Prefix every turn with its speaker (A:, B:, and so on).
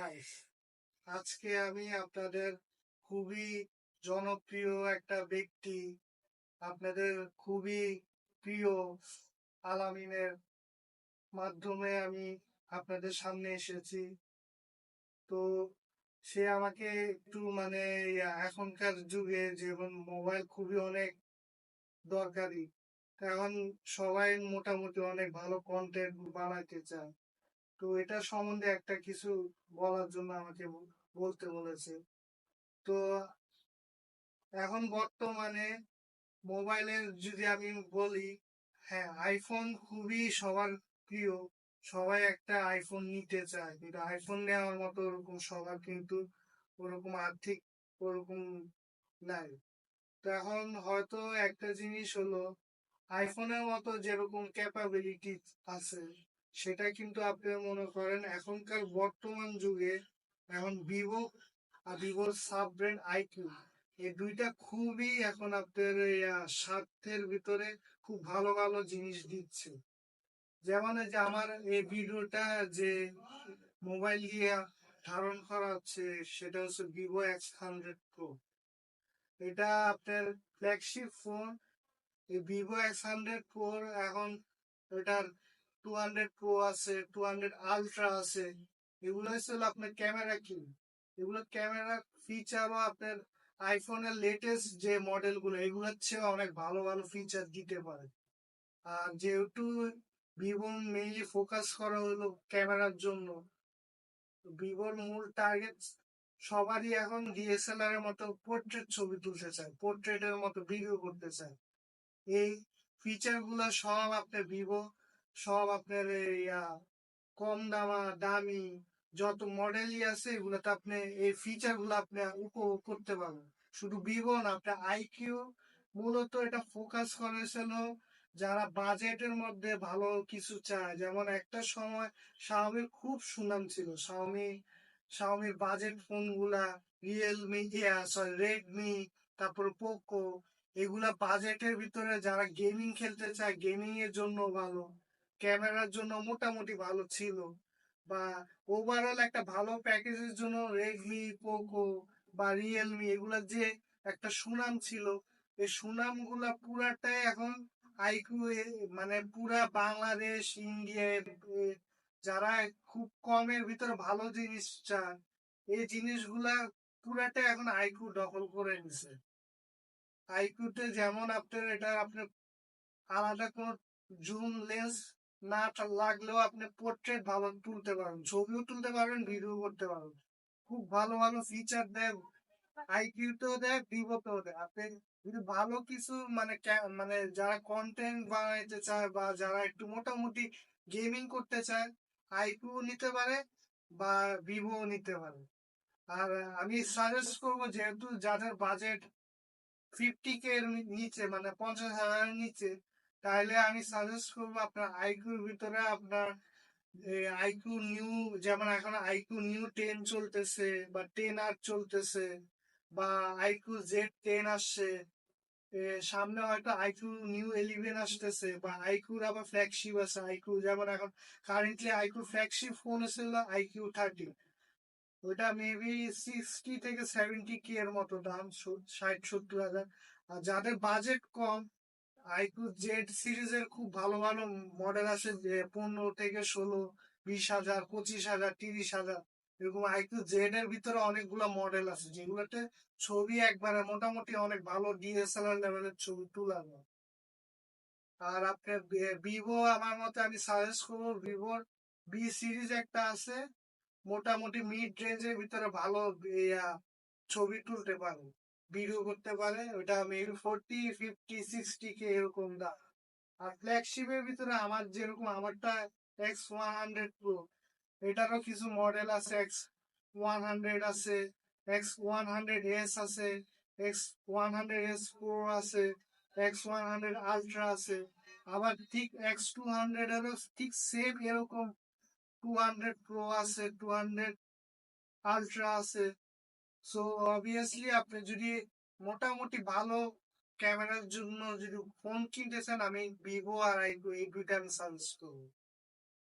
A: High আজকে আমি আপনাদের খুবই জনপ্রিয় একটা ব্যক্তি, আপনাদের খুবই প্রিয় আলামিনের মাধ্যমে আমি আপনাদের সামনে এসেছি। তো সে আমাকে একটু মানে এখনকার যুগে যেমন মোবাইল খুবই অনেক দরকারি, এখন সবাই মোটামুটি অনেক ভালো কন্টেন্ট বানাইতে চায়। তো এটা সম্বন্ধে একটা কিছু বলার জন্য আমাকে বলতে বলেছে। তো এখন বর্তমানে মোবাইলের যদি আমি বলি হ্যাঁ আইফোন খুবই সবার প্রিয়। সবাই একটা আইফোন নিতে চায়। কিন্তু আইফোন নেওয়ার মতো ওরকম সবার কিন্তু ওরকম আর্থিক ওরকম নাই। তো এখন হয়তো একটা জিনিস হলো আইফোনের মতো যেরকম ক্যাপাবিলিটি আছে সেটা কিন্তু আপনি মনে করেন, এখনকার বর্তমান যুগে এখন ভিভো আর ভিভোর সাব ব্র্যান্ড আইকিউ এই দুইটা খুবই এখন আপনার স্বার্থের ভিতরে খুব ভালো ভালো জিনিস দিচ্ছে। যেমন যে আমার এই ভিডিওটা যে মোবাইল দিয়ে ধারণ করা হচ্ছে, সেটা হচ্ছে ভিভো এক্স হান্ড্রেড প্রো এটা আপনার ফ্ল্যাগশিপ ফোন এই ভিভো এক্স হান্ড্রেড প্রো এখন এটার টু হান্ড্রেড প্রো আছে টু হান্ড্রেড আলট্রা আছে, এগুলো হচ্ছে আপনার ক্যামেরা কি এগুলো ক্যামেরা ফিচারও আপনার আইফোনের লেটেস্ট যে মডেলগুলো এগুলোর চেয়ে অনেক ভালো ভালো ফিচার দিতে পারে। আর যেহেতু ভিভো মেইনলি ফোকাস করা হলো ক্যামেরার জন্য ভিভোর মূল টার্গেট সবারই এখন ডিএসএলআর এর মতো পোর্ট্রেট ছবি তুলতে চায় পোর্ট্রেটের মতো ভিডিও করতে চায়। এই ফিচারগুলো সব আপনার ভিভো সব আপনার আহ, কম দামা দামি যত মডেলই আছে এগুলোতে আপনি এই ফিচারগুলো আপনি উপভোগ করতে পারবেন। শুধু ভিভো না আপনার আইকিউ মূলত এটা ফোকাস করেছিল যারা বাজেটের মধ্যে ভালো কিছু চায়। যেমন একটা সময় শাওমির খুব সুনাম ছিল। শাওমি শাওমির বাজেট ফোনগুলা রিয়েলমি সরি রেডমি তারপর পোকো এগুলা বাজেটের ভিতরে যারা গেমিং খেলতে চায় গেমিং এর জন্য ভালো। ক্যামেরার জন্য মোটামুটি ভালো ছিল। বা ওভারঅল একটা ভালো প্যাকেজের জন্য রেডমি পোকো বা রিয়েলমি এগুলার যে একটা সুনাম ছিল, এই সুনামগুলা পুরাটাই এখন আইকিউ মানে পুরা বাংলাদেশ ইন্ডিয়া যারা খুব কমের ভিতরে ভালো জিনিস চান, এই জিনিসগুলা পুরাটা এখন আইকিউ দখল করে নিছে আইকিউতে যেমন আপনার এটা, আপনার আলাদা কোনো জুম লেন্স না লাগলেও আপনি পোর্ট্রেট ভালো তুলতে পারবেন, ছবিও তুলতে পারবেন ভিডিও করতে পারেন খুব ভালো ভালো ফিচার দেয় আইকিউতেও দেয় ভিভোতেও দেয় আপনি যদি ভালো কিছু মানে মানে যারা কন্টেন্ট বানাইতে চায় বা যারা একটু মোটামুটি গেমিং করতে চায় আইকিউ নিতে পারে বা ভিভো নিতে পারে। আর আমি সাজেস্ট করব যেহেতু যাদের বাজেট ফিফটি কে নিচে মানে পঞ্চাশ হাজারের নিচে তাহলে আমি সাজেস্ট করব আপনার আইকিউর ভিতরে আপনার আইকিউ নিউ, যেমন এখন আইকিউ নিউ টেন চলতেছে বা টেন আর চলতেছে বা আইকিউ জেড টেন আসছে সামনে হয়তো আইকিউ নিউ ইলেভেন আসতেছে বা আইকিউর আবার ফ্ল্যাগশিপ আছে, আইকিউ যেমন এখন কারেন্টলি আইকিউ ফ্ল্যাগশিপ ফোন ছিল আইকিউ থার্টি ওইটা মেবি সিক্সটি থেকে সেভেন্টি কে এর মতো দাম ষাট, সত্তর হাজার, আর যাদের বাজেট কম আইকিউ জেড সিরিজের খুব ভালো ভালো মডেল আছে যে পনেরো থেকে ষোলো, বিশ হাজার, পঁচিশ হাজার, তিরিশ হাজার, এরকম আইকিউ জেড এর ভিতরে অনেকগুলো মডেল আছে, যেগুলোতে ছবি একবারে মোটামুটি অনেক ভালো ডিএসএলআর লেভেলের ছবি তোলা যায়। আর আপনার ভিভো আমার মতে আমি সাজেস্ট করব ভিভোর বি সিরিজ একটা আছে, মোটামুটি মিড রেঞ্জের ভিতরে ভালো ছবি তুলতে পারে। ভিডিও করতে পারে, ওটা maybe forty fifty sixty K এরকম দাম। আর ফ্ল্যাগশিপের ভিতরে আমার যেরকম, আমারটা এক্স ওয়ান হান্ড্রেড প্রো এটারও কিছু মডেল আছে এক্স ওয়ান হান্ড্রেড আছে এক্স ওয়ান হান্ড্রেড এস আছে X one hundred S pro আছে এক্স ওয়ান হান্ড্রেড আলট্রা আছে। আবার ঠিক এক্স টু হান্ড্রেড এরও ঠিক সেম এরকম টু হান্ড্রেড প্রো আছে টু হান্ড্রেড আলট্রা আছে। সো অবভিয়াসলি আপনি যদি মোটামুটি ভালো ক্যামেরার জন্য যদি ফোন কিনতে চান আমি ভিভো আর আইকো এই দুইটা আমি সাজেস্ট করব।